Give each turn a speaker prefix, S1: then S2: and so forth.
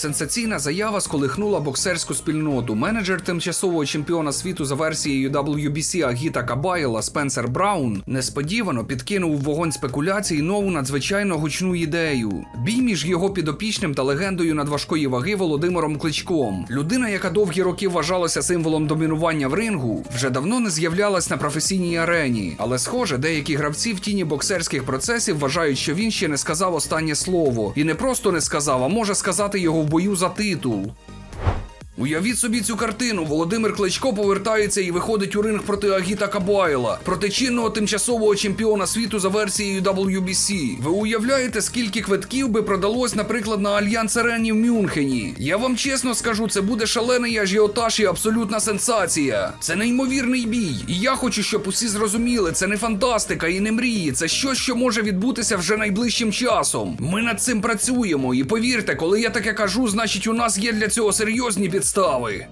S1: Сенсаційна заява сколихнула боксерську спільноту. Менеджер тимчасового чемпіона світу за версією WBC Агіта Кабайла Спенсер Браун несподівано підкинув вогонь спекуляцій нову надзвичайно гучну ідею. Бій між його підопічним та легендою надважкої ваги Володимиром Кличком. Людина, яка довгі роки вважалася символом домінування в рингу, вже давно не з'являлась на професійній арені. Але, схоже, деякі гравці в тіні боксерських процесів вважають, що він ще не сказав останнє слово. І не просто не сказав, а може сказати його в бою за титул. Уявіть собі цю картину. Володимир Кличко повертається і виходить у ринг проти Агіта Кабайла, проти чинного тимчасового чемпіона світу за версією WBC. Ви уявляєте, скільки квитків би продалось, наприклад, на Альянс Арені в Мюнхені? Я вам чесно скажу, це буде шалений ажіотаж і абсолютна сенсація. Це неймовірний бій. І я хочу, щоб усі зрозуміли, це не фантастика і не мрії. Це щось, що може відбутися вже найближчим часом. Ми над цим працюємо. І повірте, коли я таке кажу, значить у нас є для цього серйозні підстави.